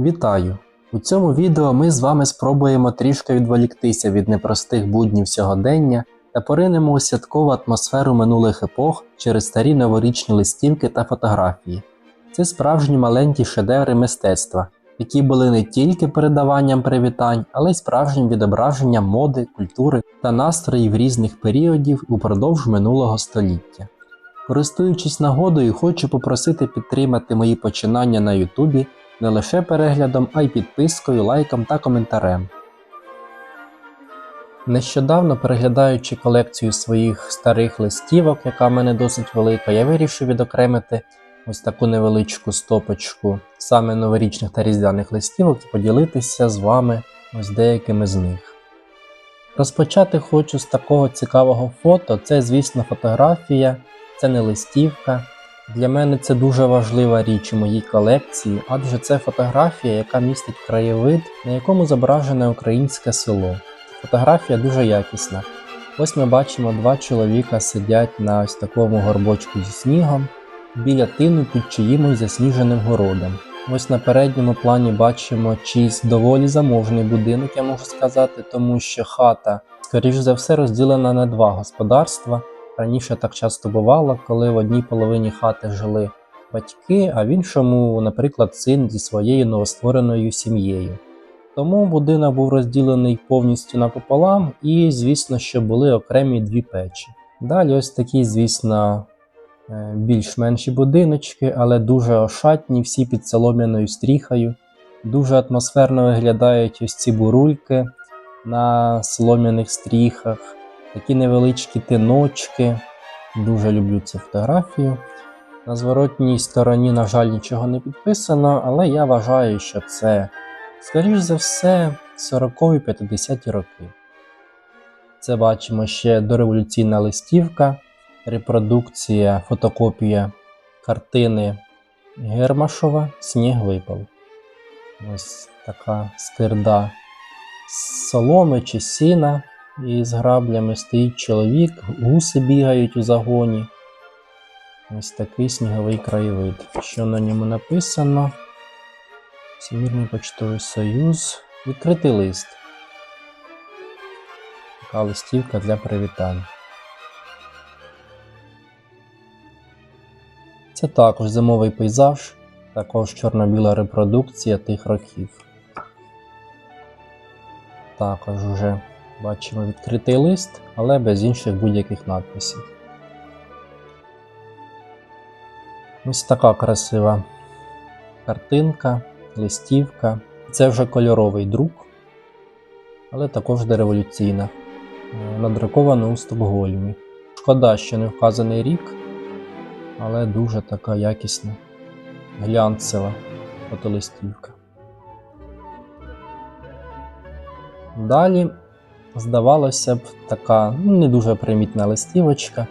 Вітаю! У цьому відео ми з вами спробуємо трішки відволіктися від непростих буднів сьогодення та поринемо у святкову атмосферу минулих епох через старі новорічні листівки та фотографії. Це справжні маленькі шедеври мистецтва, які були не тільки передаванням привітань, але й справжнім відображенням моди, культури та настроїв різних періодів упродовж минулого століття. Користуючись нагодою, хочу попросити підтримати мої починання на Ютубі не лише переглядом, а й підпискою, лайком та коментарем. Нещодавно переглядаючи колекцію своїх старих листівок, яка в мене досить велика, я вирішив відокремити ось таку невеличку стопочку саме новорічних та різдвяних листівок і поділитися з вами ось деякими з них. Розпочати хочу з такого цікавого фото. Це, звісно, фотографія, це не листівка. Для мене це дуже важлива річ у моїй колекції, адже це фотографія, яка містить краєвид, на якому зображене українське село. Фотографія дуже якісна. Ось ми бачимо два чоловіка сидять на ось такому горбочку зі снігом біля тину під чиїмось засніженим городом. Ось на передньому плані бачимо чийсь доволі заможний будинок, я можу сказати, тому що хата, скоріш за все, розділена на два господарства. Раніше так часто бувало, коли в одній половині хати жили батьки, а в іншому, наприклад, син зі своєю новоствореною сім'єю. Тому будинок був розділений повністю напополам, і, звісно, що були окремі дві печі. Далі ось такі, звісно, е, більш-менші будиночки, але дуже ошатні, всі під солом'яною стріхою. Дуже атмосферно виглядають ось ці бурульки на солом'яних стріхах такі невеличкі тиночки. Дуже люблю цю фотографію. На зворотній стороні, на жаль, нічого не підписано, але я вважаю, що це, скоріш за все, 40-50 роки. Це бачимо ще дореволюційна листівка, репродукція, фотокопія картини Гермашова Сніг випав. Ось така скирда з соломи чи сіна і з граблями стоїть чоловік, гуси бігають у загоні. Ось такий сніговий краєвид. Що на ньому написано? Всемірний почтовий союз. Відкритий лист. Така листівка для привітань. Це також зимовий пейзаж, також чорно-біла репродукція тих років. Також уже Бачимо відкритий лист, але без інших будь-яких надписів. Ось така красива картинка, листівка. Це вже кольоровий друк, але також дореволюційна. Надрукована у Стокгольмі. Шкода, що не вказаний рік, але дуже така якісна, глянцева фотолистівка. Далі Здавалося б, така ну, не дуже примітна листівочка,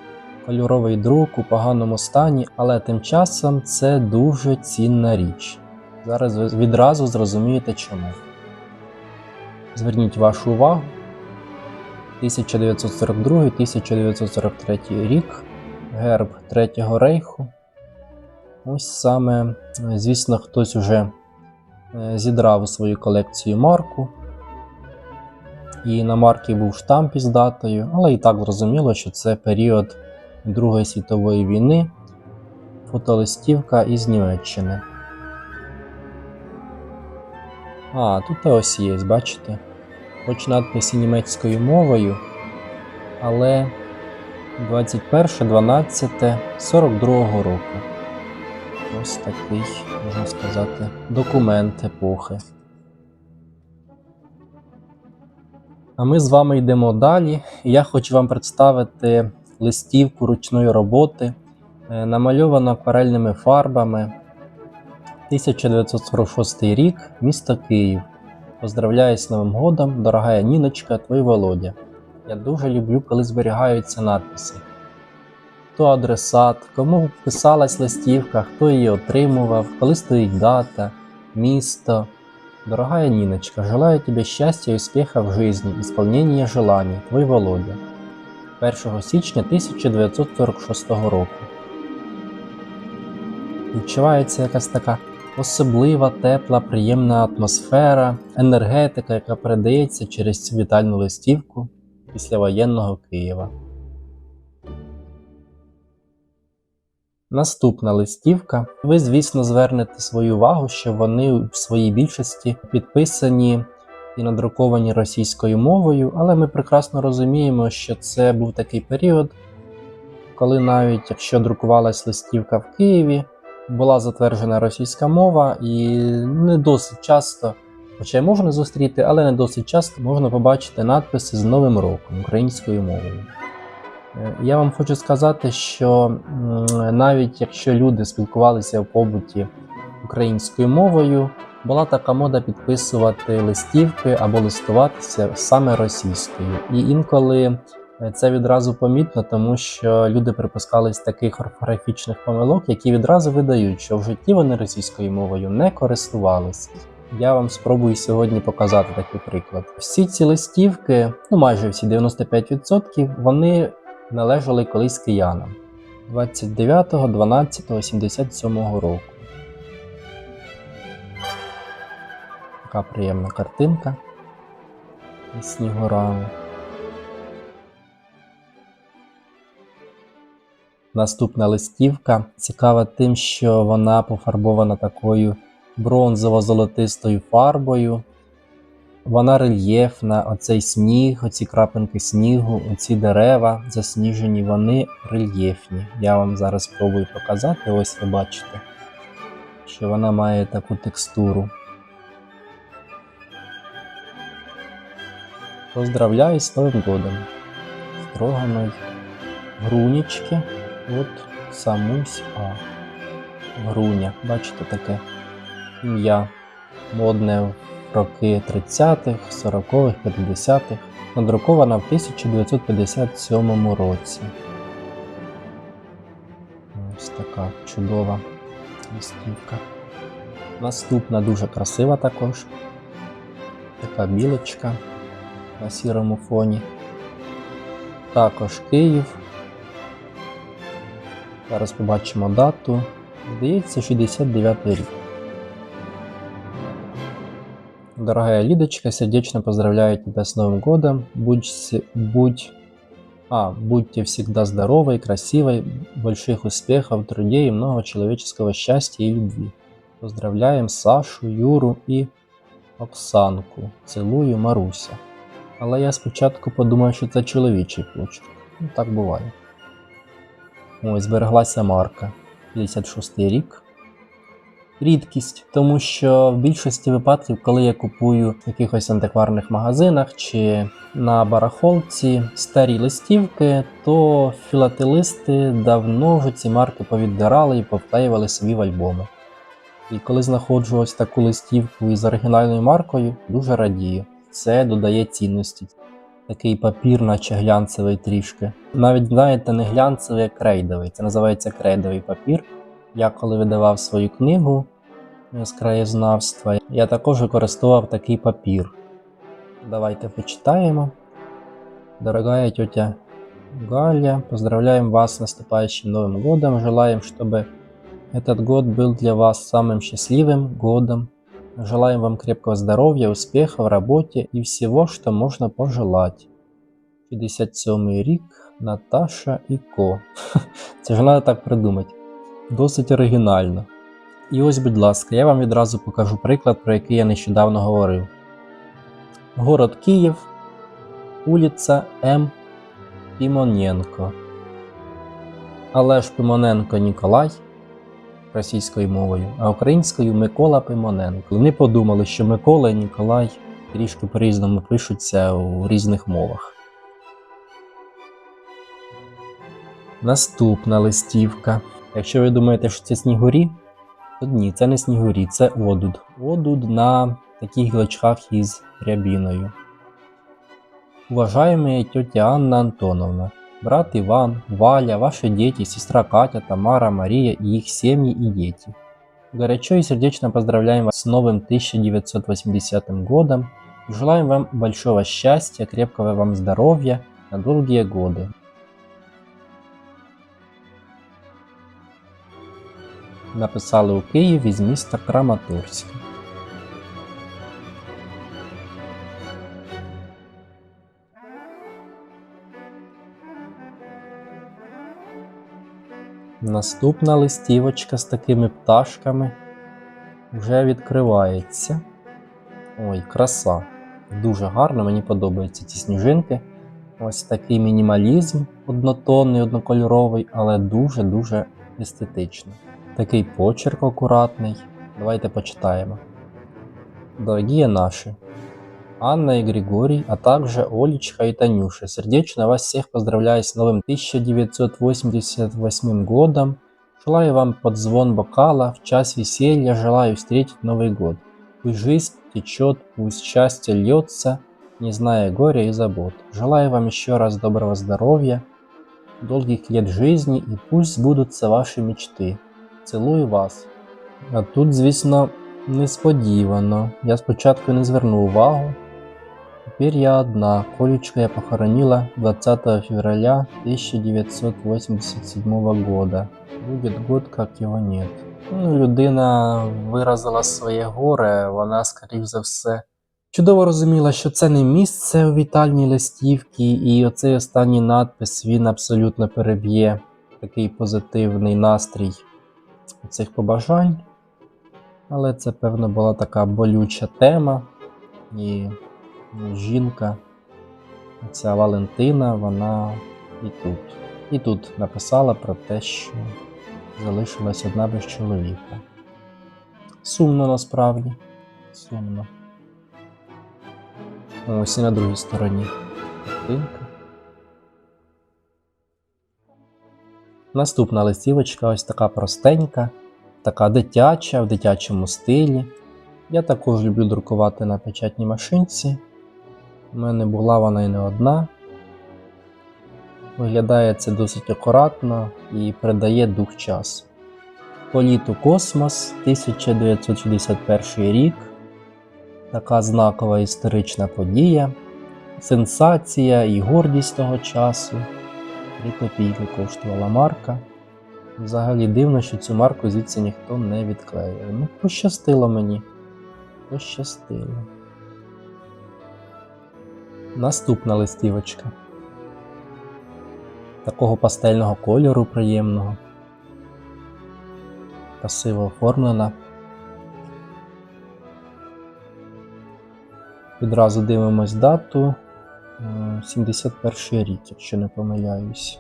кольоровий друк у поганому стані, але тим часом це дуже цінна річ. Зараз відразу зрозумієте чому. Зверніть вашу увагу. 1942-1943 рік, герб Третього рейху. Ось саме, звісно, хтось уже е, зідрав у свою колекцію марку. І на марки був штамп із датою, але і так зрозуміло, що це період Другої світової війни, фотолистівка із Німеччини. А, тут ось є, бачите? Хоч надписи німецькою мовою, але 21.12.42 року. Ось такий, можна сказати, документ епохи. А ми з вами йдемо далі. Я хочу вам представити листівку ручної роботи, е, намальовано акварельними фарбами. 1946 рік, місто Київ. Поздравляю з Новим годом, дорога Ніночка, твій Володя. Я дуже люблю, коли зберігаються надписи. Хто адресат, кому писалась листівка, хто її отримував, коли стоїть дата, місто. Дорогая Ниночка, желаю тебе счастья и успеха в жизни, исполнения желаний. Твой Володя. 1 січня 1946 року. Відчувається якась така особлива, тепла, приємна атмосфера, енергетика, яка передається через цю вітальну листівку післявоєнного Києва. Наступна листівка. Ви, звісно, звернете свою увагу, що вони в своїй більшості підписані і надруковані російською мовою, але ми прекрасно розуміємо, що це був такий період, коли навіть якщо друкувалась листівка в Києві, була затверджена російська мова, і не досить часто, хоча можна зустріти, але не досить часто можна побачити надписи з Новим роком українською мовою. Е, Я вам хочу сказати, що навіть якщо люди спілкувалися в побуті українською мовою, була така мода підписувати листівки або листуватися саме російською. І інколи е, це відразу помітно, тому що люди припускались таких орфографічних помилок, які відразу видають, що в житті вони російською мовою не користувалися. Я вам спробую сьогодні показати такий приклад. Всі ці листівки, ну майже всі 95%, вони належали колись киянам 29.12.77 року. Така приємна картинка із снігурами. Наступна листівка цікава тим, що вона пофарбована такою бронзово-золотистою фарбою. Вона рельєфна, оцей сніг, оці крапинки снігу, оці дерева засніжені, вони рельєфні. Я вам зараз спробую показати. Ось ви бачите, що вона має таку текстуру. Поздравляю з Новим годом. Строганої грунічки. От самусь А. Груня. Бачите таке ім'я модне роки 30-х, 40-х, 50-х. Надрукована в 1957 році. Ось така чудова листівка. Наступна дуже красива також. Така білочка на сірому фоні. Також Київ. Зараз побачимо дату. Здається, 69 рік. Дорогая Лидочка, сердечно поздравляю тебя с Новым годом. Будь, будь, а, будьте всегда здоровой, красивой, больших успехов труде и много человеческого счастья и любви. Поздравляем Сашу, Юру і Оксанку. Цілую Маруся. Але я спочатку подумав, що це чоловічий почерк. Ну, так буває. Ось збереглася марка. 56 рік. Рідкість, тому що в більшості випадків, коли я купую в якихось антикварних магазинах чи на барахолці старі листівки, то філателисти давно вже ці марки повідбирали і повклеювали собі в альбоми. І коли знаходжу ось таку листівку із оригінальною маркою, дуже радію. Це додає цінності. Такий папір, наче глянцевий трішки. Навіть знаєте, не глянцевий, а крейдовий. Це називається крейдовий папір. Я коли видавав свою книгу з краєзнавства, я також використовував такий папір. Давайте почитаємо. Дорогая тетя Галя, поздравляем вас с наступающим Новым годом. Желаем, чтобы этот год был для вас самым счастливым годом. Желаем вам крепкого здоровья, успеха в работе и всего, что можно пожелать. 57 рік Наташа і Ко. Це ж треба так придумати. Досить оригінально. І ось, будь ласка, я вам відразу покажу приклад, про який я нещодавно говорив. Город Київ, вулиця М. Пімоненко. Але ж Пимоненко Ніколай російською мовою, а українською Микола Пимоненко. Вони подумали, що Микола і Ніколай трішки по-різному пишуться у різних мовах. Наступна листівка. Якщо ви думаєте, що це снігурі, то ні, це не снігурі, це одуд. Одуд на таких гілочках із рябіною. Уважаемая тетя Анна Антоновна, брат Иван, Валя, ваши дети, сестра Катя, Тамара, Мария и их семьи и дети. Горячо и сердечно поздравляем вас с новым 1980 годом. Желаем вам большого счастья, крепкого вам здоровья на долгие годы. Написали у Києві з міста Краматорська. Наступна листівочка з такими пташками вже відкривається. Ой, краса. Дуже гарно, мені подобаються ці сніжинки. Ось такий мінімалізм однотонний, однокольоровий, але дуже-дуже естетичний. Такий почерк акуратний. Давайте почитаємо. Дорогие наши, Анна и Григорий, а также Олечка и Танюша, сердечно вас всех поздравляю с новым 1988 годом. Желаю вам под звон бокала, в час веселья желаю встретить Новый год. Пусть жизнь течет, пусть счастье льется, не зная горя и забот. Желаю вам еще раз доброго здоровья, долгих лет жизни и пусть сбудутся ваши мечты. Цілую вас. А тут, звісно, несподівано. Я спочатку не звернув увагу. Тепер я одна. Колючка я похоронила 20 февраля 1987 года. Будет год, как его нет. Ну, людина виразила своє горе, вона, скоріш за все, чудово розуміла, що це не місце у вітальній листівці, і оцей останній надпис він абсолютно переб'є такий позитивний настрій цих побажань. Але це, певно, була така болюча тема. І жінка, ця Валентина, вона і тут. І тут написала про те, що залишилась одна без чоловіка. Сумно насправді. Сумно. Ось і на другій стороні картинка. Наступна листівочка ось така простенька, така дитяча в дитячому стилі. Я також люблю друкувати на печатній машинці. У мене була вона і не одна. Виглядає це досить акуратно і передає дух часу. Політ у космос 1961 рік. Така знакова історична подія, сенсація і гордість того часу. 3 копійки коштувала марка. Взагалі дивно, що цю марку звідси ніхто не відклеює. Ну, пощастило мені. Пощастило. Наступна листівочка. Такого пастельного кольору приємного. Красиво оформлена. Відразу дивимось дату. Е, 71 рік, якщо не помиляюсь.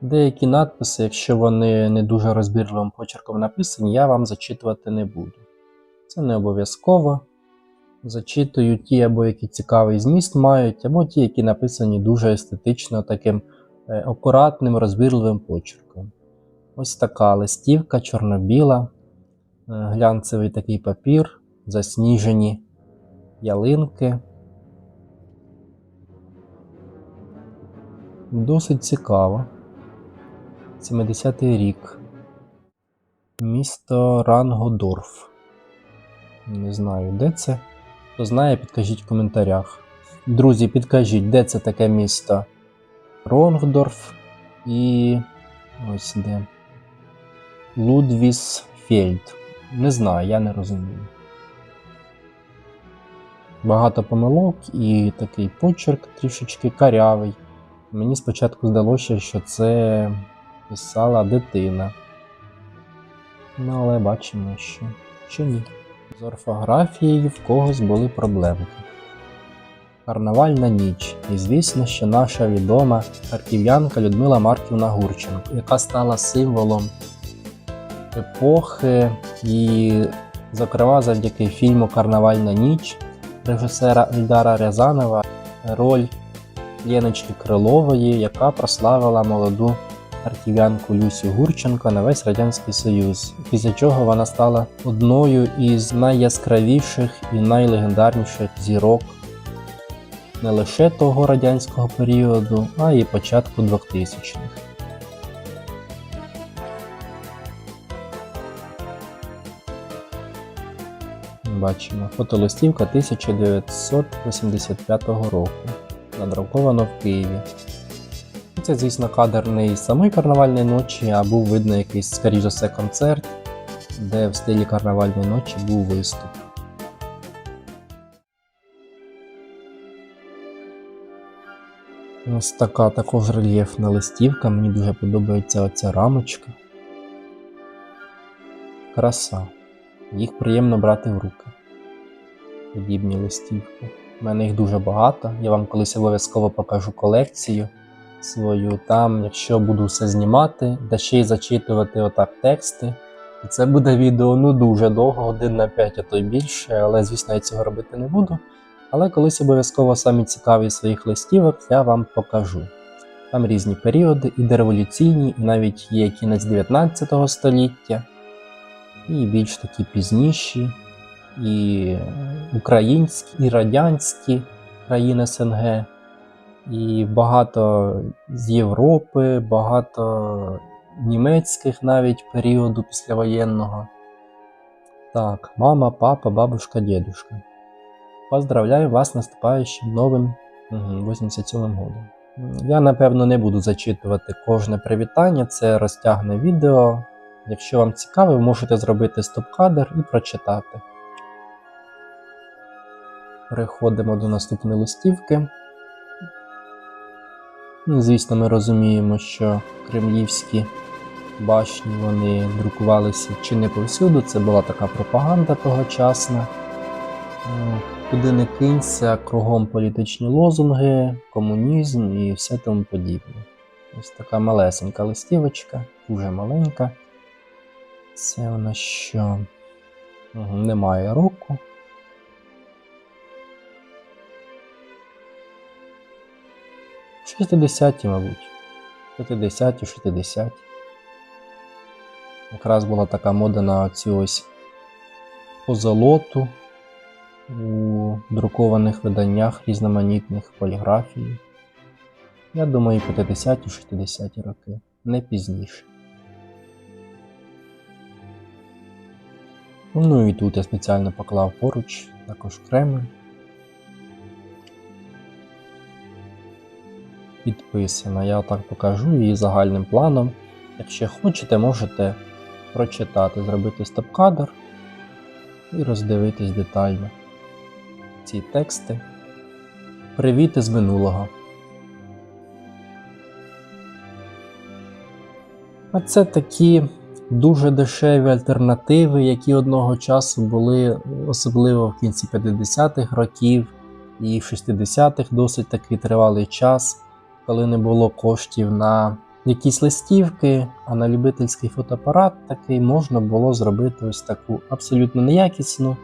Деякі надписи, якщо вони не дуже розбірливим почерком написані, я вам зачитувати не буду. Це не обов'язково. Зачитую ті, або які цікавий зміст мають, або ті, які написані дуже естетично, таким е, акуратним, розбірливим почерком. Ось така листівка чорно-біла, е, глянцевий такий папір, засніжені ялинки. Досить цікаво. 70-й рік. Місто Рангодорф. Не знаю, де це. Хто знає, підкажіть в коментарях. Друзі, підкажіть, де це таке місто? Ронгдорф і. ось де. Лудвісфельд. Не знаю, я не розумію. Багато помилок і такий почерк трішечки карявий. Мені спочатку здалося, що це писала дитина. Ну, але бачимо, що, що ні. З орфографією в когось були проблемки. Карнавальна ніч. І звісно, що наша відома харків'янка Людмила Марківна Гурченко, яка стала символом епохи і, зокрема, завдяки фільму Карнавальна ніч режисера Ільдара Рязанова роль Леночки Крилової, яка прославила молоду харків'янку Люсю Гурченко на весь Радянський Союз, після чого вона стала одною із найяскравіших і найлегендарніших зірок не лише того радянського періоду, а й початку 2000-х. Бачимо фотолистівка 1985 року. Надруковано в Києві. Це, звісно, кадр не із самої карнавальної ночі, а був видно якийсь, скоріш за все, концерт, де в стилі карнавальної ночі був виступ. Ось така також рельєфна листівка. Мені дуже подобається оця рамочка. Краса. Їх приємно брати в руки. Подібні листівки. У мене їх дуже багато. Я вам колись обов'язково покажу колекцію свою. Там, якщо буду все знімати, та ще й зачитувати отак тексти. І це буде відео ну дуже довго, годин на 5, а то й більше, але звісно я цього робити не буду. Але колись обов'язково самі цікаві своїх листівок я вам покажу. Там різні періоди, і дореволюційні, і навіть є кінець 19 століття, і більш такі пізніші, і українські, і радянські країни СНГ, і багато з Європи, багато німецьких навіть періоду післявоєнного. Так, мама, папа, бабушка, дедушка. Поздравляю вас з наступаючим новим угу, 87-м годом. Я напевно не буду зачитувати кожне привітання, це розтягне відео. Якщо вам цікаво, ви можете зробити стоп-кадр і прочитати. Переходимо до наступної листівки. Ну, Звісно, ми розуміємо, що кремлівські башні вони друкувалися чи не повсюду. Це була така пропаганда тогочасна. Е, Куди не кинься, кругом політичні лозунги, комунізм і все тому подібне. Ось така малесенька листівочка, дуже маленька. Це вона що? Угу, Немає року. Шістдесяті, мабуть. 50-ті, 60 Якраз була така мода на цю ось позолоту у друкованих виданнях різноманітних поліграфії. Я думаю, 50-60 роки, не пізніше. Ну і тут я спеціально поклав поруч також Кремль. Підписана. Я так покажу її загальним планом. Якщо хочете, можете прочитати, зробити стоп-кадр і роздивитись детально ці тексти. Привіт із минулого. А це такі дуже дешеві альтернативи, які одного часу були, особливо в кінці 50-х років і 60-х досить такий тривалий час, коли не було коштів на якісь листівки, а на любительський фотоапарат такий можна було зробити ось таку абсолютно неякісну,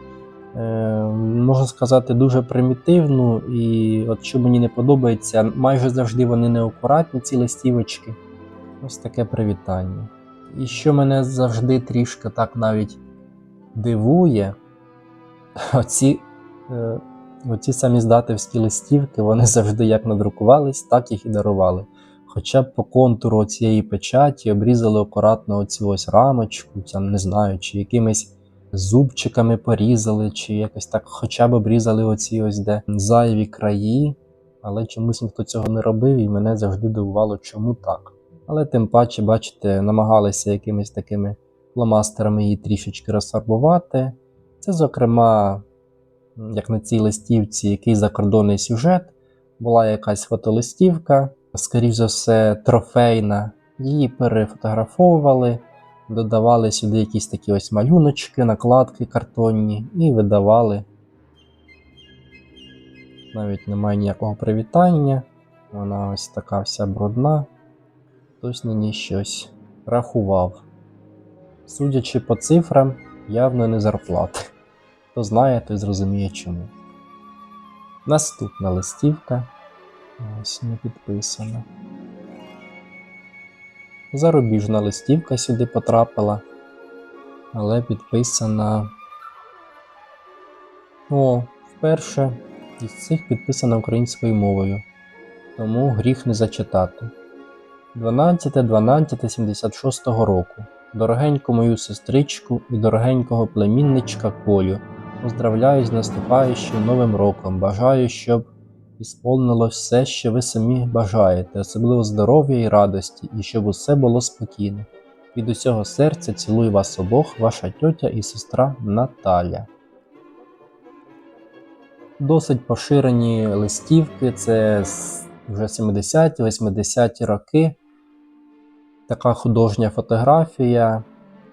е, можна сказати, дуже примітивну. І от що мені не подобається, майже завжди вони неакуратні, ці листівочки. Ось таке привітання. І що мене завжди трішки так навіть дивує, оці, е, оці самі здатівські листівки, вони завжди як надрукувались, так їх і дарували. Хоча б по контуру цієї печаті обрізали акуратно оцю ось рамочку, там, не знаю, чи якимись зубчиками порізали, чи якось так хоча б обрізали оці ось де зайві краї. Але чомусь ніхто цього не робив, і мене завжди дивувало, чому так. Але тим паче, бачите, намагалися якимись такими фломастерами її трішечки розфарбувати. Це, зокрема, як на цій листівці, який закордонний сюжет, була якась фотолистівка, скоріш за все, трофейна. Її перефотографовували, додавали сюди якісь такі ось малюночки, накладки картонні і видавали. Навіть немає ніякого привітання. Вона ось така вся брудна. Хтось на ній щось рахував. Судячи по цифрам, явно не зарплати. Хто знає, той зрозуміє чому. Наступна листівка. Ось не підписана. Зарубіжна листівка сюди потрапила, але підписана. О, вперше із цих підписана українською мовою, тому гріх не зачитати. 12.12.76 року. Дорогеньку мою сестричку і дорогенького племінничка Колю. Поздравляю з наступаючим новим роком. Бажаю, щоб і сповнилось все, що ви самі бажаєте, особливо здоров'я і радості, і щоб усе було спокійно. Від усього серця цілую вас обох, ваша тьотя і сестра Наталя. Досить поширені листівки, це вже 70-ті, 80-ті роки. Така художня фотографія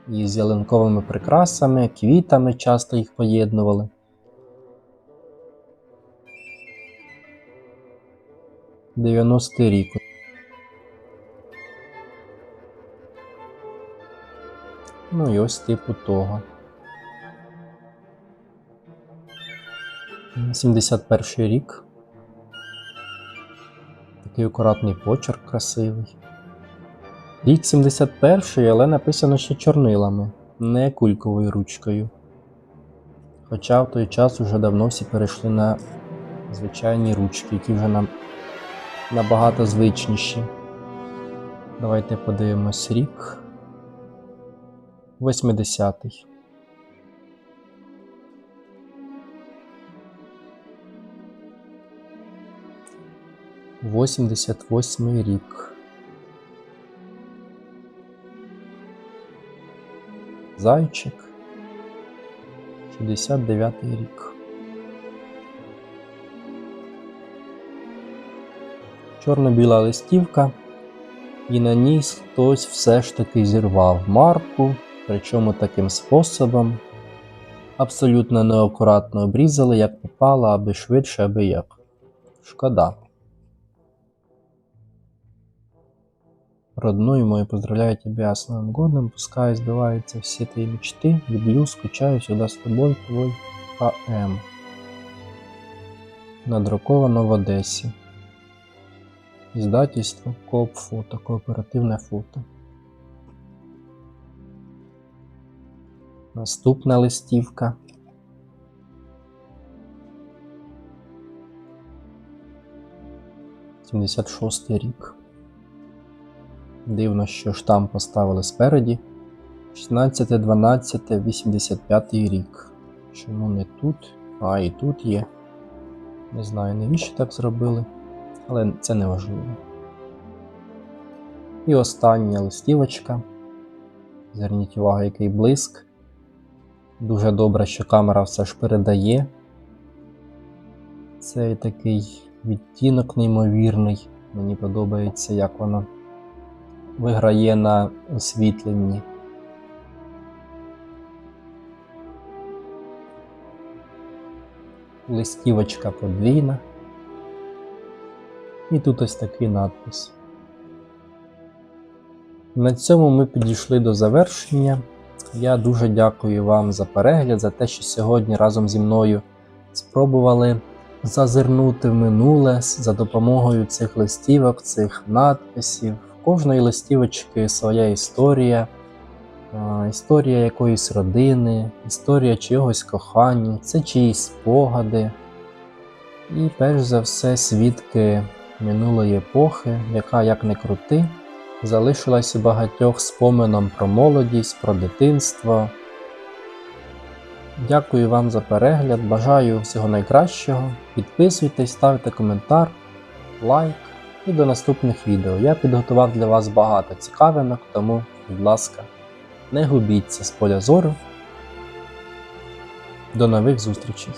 із ялинковими прикрасами, квітами часто їх поєднували. Дев'яностий рік. Ну і ось типу того. 71 рік. Такий акуратний почерк красивий. Рік 71, але написано ще чорнилами, не кульковою ручкою. Хоча в той час вже давно всі перейшли на звичайні ручки, які вже нам набагато звичніші. Давайте подивимось рік. 80-й. Восімдесят восьмий рік. Зайчик. 69 рік. Чорно-біла листівка, і на ній хтось все ж таки зірвав марку, причому таким способом. Абсолютно неакуратно обрізали, як попало, аби швидше, аби як. Шкода. Родную мою, поздравляю тебя с Новым годом, пускай сбываются все твои мечты. Люблю, скучаю, всегда с тобой, твой АМ. Надруковано в Одесі. Издательство Коop Фото, кооперативне фото. Наступна листівка. Сімдесят шостий рік. Дивно, що штамп поставили спереді. 16-12-85 рік. Чому не тут? А, і тут є. Не знаю, навіщо так зробили, але це не важливо. І остання листівочка. Зверніть увагу, який блиск. Дуже добре, що камера все ж передає. Цей такий відтінок неймовірний. Мені подобається, як воно виграє на освітленні. Листівочка подвійна. І тут ось такий надпис. На цьому ми підійшли до завершення. Я дуже дякую вам за перегляд, за те, що сьогодні разом зі мною спробували зазирнути в минуле за допомогою цих листівок, цих надписів. Кожної листівочки своя історія, історія якоїсь родини, історія чогось кохання, це чиїсь спогади. І перш за все свідки минулої епохи, яка, як не крути, залишилась у багатьох спомином про молодість, про дитинство. Дякую вам за перегляд, бажаю всього найкращого. Підписуйтесь, ставте коментар, лайк і до наступних відео. Я підготував для вас багато цікавинок, тому, будь ласка, не губіться з поля зору. До нових зустрічей!